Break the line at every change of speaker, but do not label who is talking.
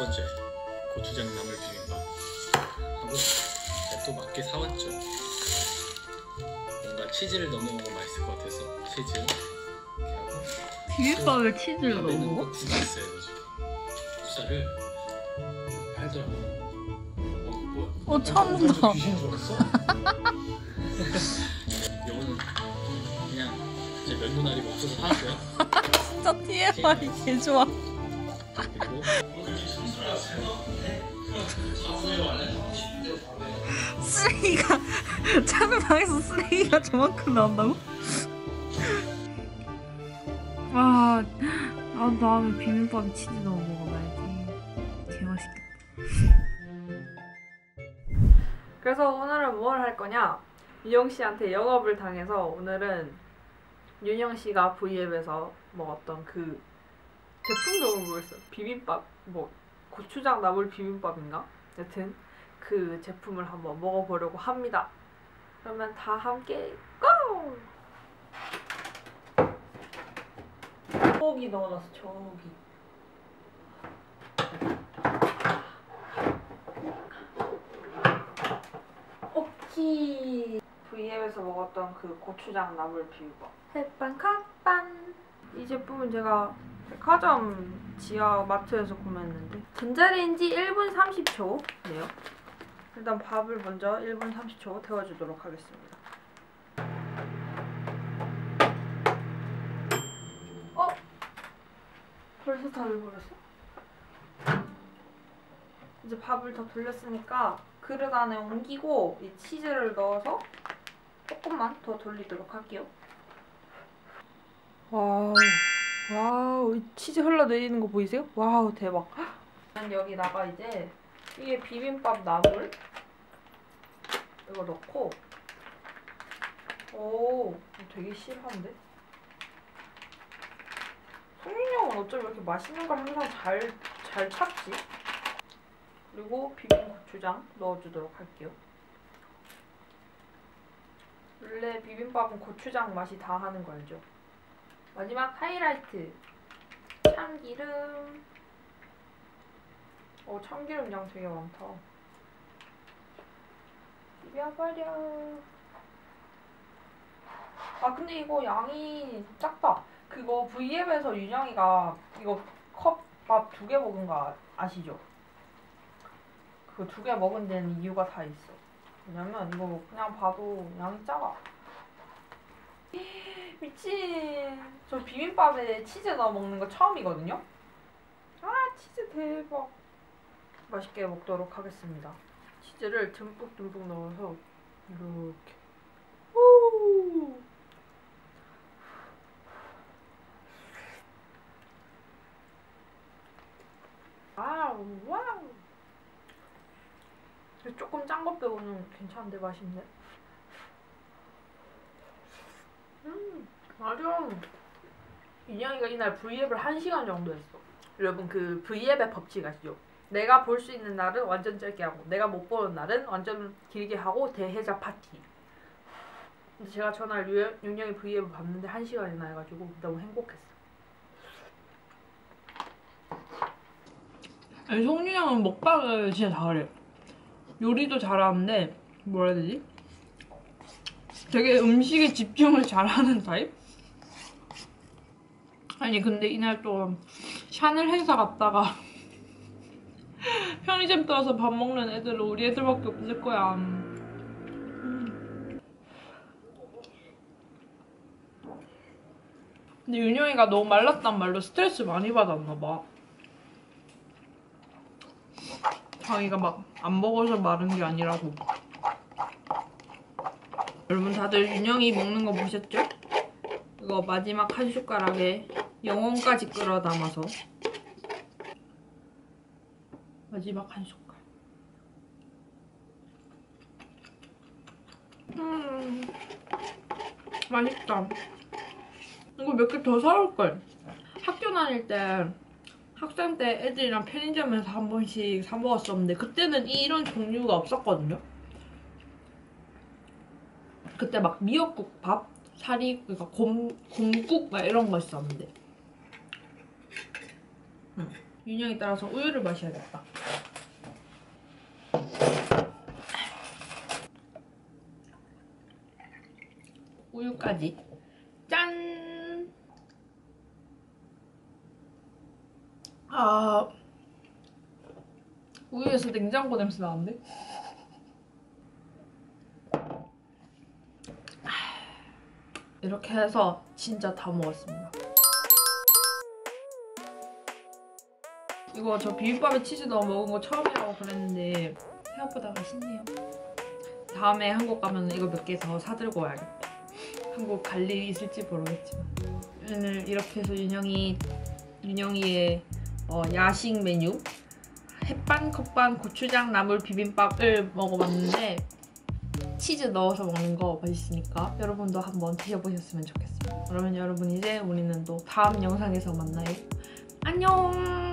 번째 고추장 나물 비빔밥 하고 또 맞게 사왔죠. 뭔가 치즈를 넣어 먹으면 맛있을 것 같아서 치즈 이렇게 하고
비빔밥에 치즈를 넣어
밥에는
먹어?
또 국이 있어요. 국사를 팔더라고. 어 뭐야?
어 참다.
귀신 들었어? 이거는 그냥 제 면도날이 없어서 사왔어요.
진짜 TMI 개 좋아. 쓰레기가 창방에서 쓰레기가 저만큼 나온다고? 아, 아 다음에 비빔밥에 치즈 넣어 먹어봐야지. 개 맛있겠다.
그래서 오늘은 뭘 할 거냐? 윤영 씨한테 영업을 당해서 오늘은 윤영 씨가 V앱에서 먹었던 그 제품명을 모르겠어. 비빔밥 뭐 고추장 나물 비빔밥인가? 여튼 그 제품을 한번 먹어보려고 합니다. 그러면 다 함께 고! 저기 넣어놨어 저기. 오키 V앱에서 먹었던 그 고추장 나물 비빔밥 햇반 컵반 이 제품은 제가 백화점 지하 마트에서 구매했는데 전자레인지 1분 30초 네요 일단 밥을 먼저 1분 30초 데워주도록 하겠습니다 어? 벌써 다 익어버렸어? 이제 밥을 더 돌렸으니까 그릇 안에 옮기고 이 치즈를 넣어서 조금만 더 돌리도록 할게요. 와우, 와우, 이 치즈 흘러내리는 거 보이세요? 와우, 대박. 난 여기다가 이제 이게 비빔밥 나물 이거 넣고 오, 되게 실한데? 성윤이 형은 어쩜 이렇게 맛있는 걸 항상 잘, 잘 찾지? 그리고 비빔 고추장 넣어주도록 할게요. 원래 비빔밥은 고추장 맛이 다 하는 거 알죠? 마지막 하이라이트 참기름 어 참기름 양 되게 많다 비벼버려 아 근데 이거 양이 작다 그거 V앱에서 윤영이가 이거 컵 밥 두 개 먹은 거 아- 아시죠? 그거 두 개 먹은 데는 이유가 다 있어. 왜냐면 이거 그냥 봐도 양이 작아. 미친. 저 비빔밥에 치즈 넣어 먹는 거 처음이거든요. 아 치즈 대박. 맛있게 먹도록 하겠습니다. 치즈를 듬뿍 듬뿍 넣어서 이렇게. 우. 와우 와우. 조금 짠 것 빼고는 괜찮은데 맛있네. 음, 맞아. 윤영이가 이날 V앱을 1시간 정도 했어. 여러분 그 V앱의 법칙 아시죠? 내가 볼 수 있는 날은 완전 짧게 하고 내가 못 보는 날은 완전 길게 하고 대해자 파티. 근데 제가 전날 유- 윤영이 V앱을 봤는데 1시간이나 해가지고 너무 행복했어.
아니 성윤이 형은 먹방을 진짜 잘해. 요리도 잘하는데 뭐라 해야 되지? 되게 음식에 집중을 잘하는 타입? 아니 근데 이날 또 샤넬 행사 갔다가 편의점 들어서 밥 먹는 애들은 우리 애들밖에 없을 거야. 음. 근데 윤영이가 너무 말랐단 말로 스트레스 많이 받았나 봐. 자기가 막 안 먹어서 마른 게 아니라고. 여러분 다들 윤영이 먹는 거 보셨죠? 이거 마지막 한 숟가락에 영혼까지 끌어 담아서 마지막 한 숟갈. 음, 맛있다. 이거 몇 개 더 사올 걸. 학교 다닐 때 학생 때 애들이랑 편의점에서 한 번씩 사 먹었었는데 그때는 이런 종류가 없었거든요. 그때 막 미역국 밥, 사리, 그러니까 곰, 곰국 막 이런 거 있었는데. 음.
윤영에 따라서 우유를 마셔야겠다. 우유까지. 짠! 아, 우유에서 냉장고 냄새 나는데? 이렇게 해서 진짜 다 먹었습니다. 이거 저 비빔밥에 치즈 넣어 먹은 거 처음이라고 그랬는데 생각보다 맛있네요. 다음에 한국 가면 이거 몇 개 더 사들고 와야겠다. 한국 갈 일이 있을지 모르겠지만 오늘 이렇게 해서 윤영이 윤영이의 어, 야식 메뉴 햇반 컵반 고추장 나물 비빔밥을 먹어봤는데 치즈 넣어서 먹는 거 맛있으니까 여러분도 한번 드셔보셨으면 좋겠습니다. 그러면 여러분 이제 우리는 또 다음 영상에서 만나요. 안녕.